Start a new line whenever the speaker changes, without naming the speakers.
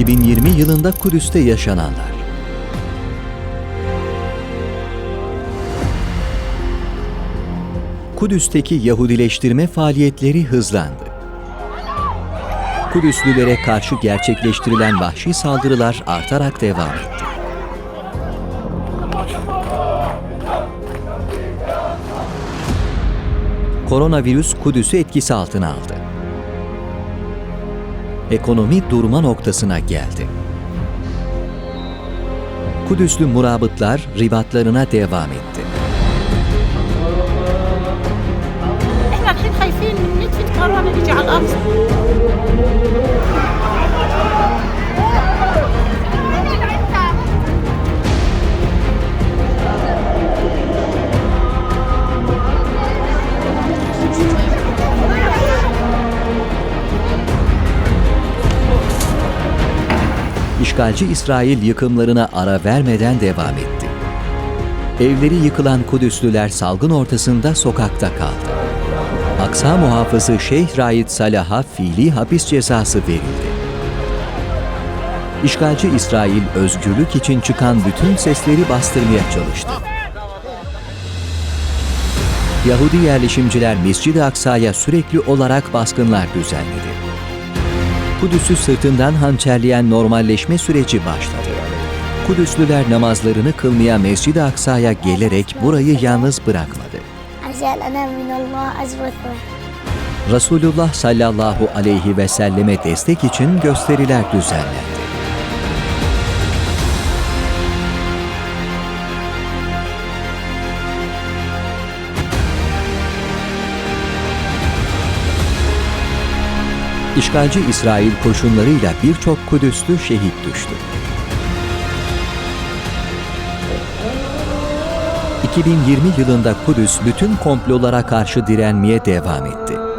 2020 yılında Kudüs'te yaşananlar. Kudüs'teki Yahudileştirme faaliyetleri hızlandı. Kudüslülere karşı gerçekleştirilen vahşi saldırılar artarak devam etti. Koronavirüs Kudüs'ü etkisi altına aldı. Ekonomi durma noktasına geldi. Kudüslü murabıtlar ribatlarına devam etti. İşgalci İsrail yıkımlarına ara vermeden devam etti. Evleri yıkılan Kudüslüler salgın ortasında sokakta kaldı. Aksa muhafızı Şeyh Raid Salah'a fiili hapis cezası verildi. İşgalci İsrail özgürlük için çıkan bütün sesleri bastırmaya çalıştı. Yahudi yerleşimciler Mescid-i Aksa'ya sürekli olarak baskınlar düzenledi. Kudüs'ü sırtından hançerleyen normalleşme süreci başladı. Kudüslüler namazlarını kılmaya Mescid-i Aksa'ya gelerek burayı yalnız bırakmadı. Resulullah sallallahu aleyhi ve selleme destek için gösteriler düzenlendi. İşgalci İsrail koşunlarıyla birçok Kudüslü şehit düştü. 2020 yılında Kudüs bütün komplolara karşı direnmeye devam etti.